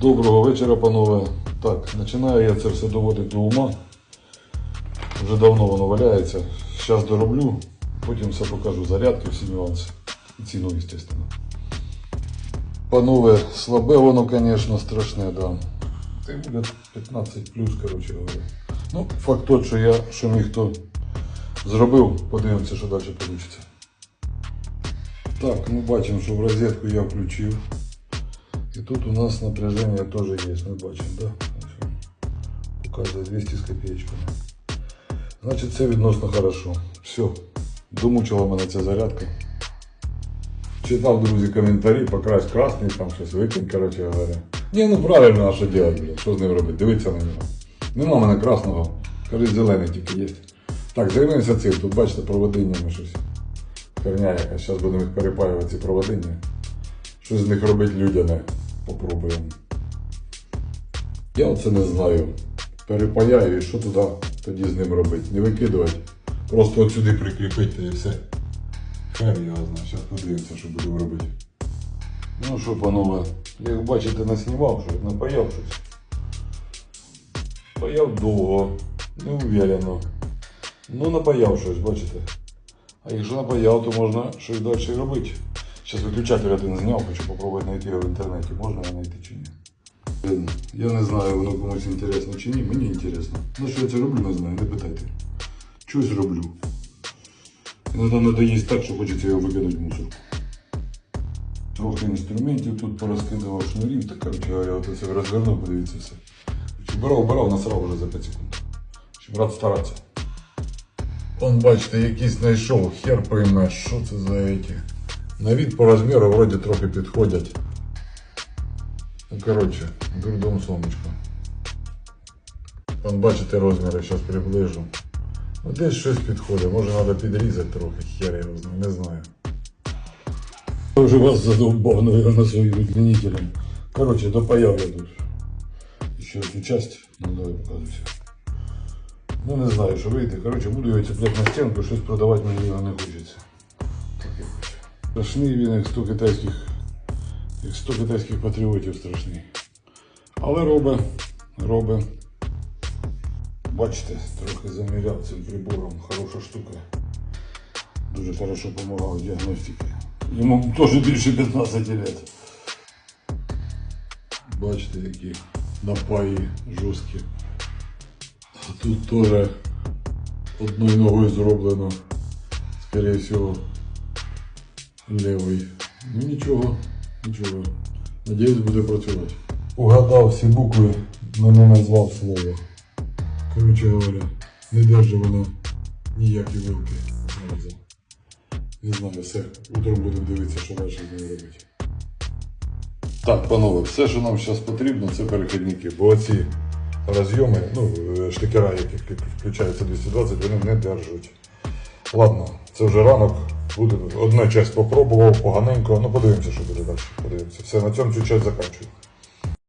Доброго вечора, панове. Так, починаю я це все доводити до ума. Вже давно воно валяється. Зараз дороблю, потім все покажу. Зарядки, всі нюанси. І ціну, звісно. Панове, слабе воно, звісно, страшне, да. Це буде 15 плюс, коротше говоря. Ну, факт тот, що я, що міг то зробив, подивимося, що далі вийде. Так, ми бачимо, що в розетку я включив. І тут у нас напряжение тоже есть, мы бачимо, да? Показує 200 з копеечками. Значить, це відносно хорошо. Все. Домучила мене ця зарядка. Читав, друзі, коментарі, покрась красний, там щось викинь, коротше говоря. Ні, ну правильно, а що делать, блядь? Що з ним робити? Дивіться на нього. Нема мене красного, кажуть, зелений тільки є. Так, займемося цим. Тут бачите, проводиннями щось. Херня якась. Зараз будемо їх перепаювати, ці проводиння. Щось з них робити людяне. Попробуємо. Я оце не знаю. Перепаяю і що туди тоді з ним робити? Не викидувати. Просто от сюди прикріпити і все. Хер його знає. Зараз подивимося, що будемо робити. Ну що, панове, як бачите, наснімав щось, напаяв щось. Паяв довго, неуверенно. Ну, напаяв щось, бачите. А якщо напаяв, то можна щось далі робити. Зараз виключатель один зняв, хочу попробувати знайти його в інтернеті. Можна його знайти чи ні? Я не знаю, воно комусь інтересно чи ні, мені інтересно. Ну що я це роблю, не знаю, не питайте. Щось роблю. Іноді надоїсть так, що хочеться його викинути в мусорку. Трохи інструментів тут порозкидував шнурів, так коротше говоря, от це розвернув, подивіться все. Брав, брав, насрав вже за 5 секунд. Чи брат старатися. Он, бачите, якийсь знайшов, хер пойме, що це за эти. На вид по розміру вроді трохи підходять. Ну, коротше, дурдом сонечко. Вон бачите розміри, зараз приближу. Ну десь щось підходить, може треба підрізати трохи, хер я знаю, не знаю. Я вже вас задовбав, наверное, своїм відмінителем. Коротше, допаяв я тут. Ще цю часть, ну давай показуйся. Ну не знаю, що вийде. Коротше, буду його цепляти на стінку, щось продавати мені не хочеться. Страшний він, як 100 китайських, як 100 китайських патріотів страшний. Але робе, робе. Бачите, трохи заміряв цим прибором. Хороша штука. Дуже хорошо допомагав в діагностиці. Йому теж більше 15 років. Бачите, які напаї жорсткі. А тут теж одною ногою зроблено, скорее всего, левий. Ну нічого, нічого. Надіюсь, буде працювати. Угадав всі букви, але не назвав слово. Коротше говоря, не держи воно ніякі вилки. нарізав. Не знаю, все. Утром будемо дивитися, що далі з ним робити. Так, панове, все, що нам зараз потрібно, це перехідники. Бо оці розйоми, ну, е, штикера, які включаються 220, вони не держать. Ладно, це вже ранок. Буде одна часть попробував, поганенько. Ну подивимося, що буде далі. Подивимося. Все, на цьому цю часть закінчую.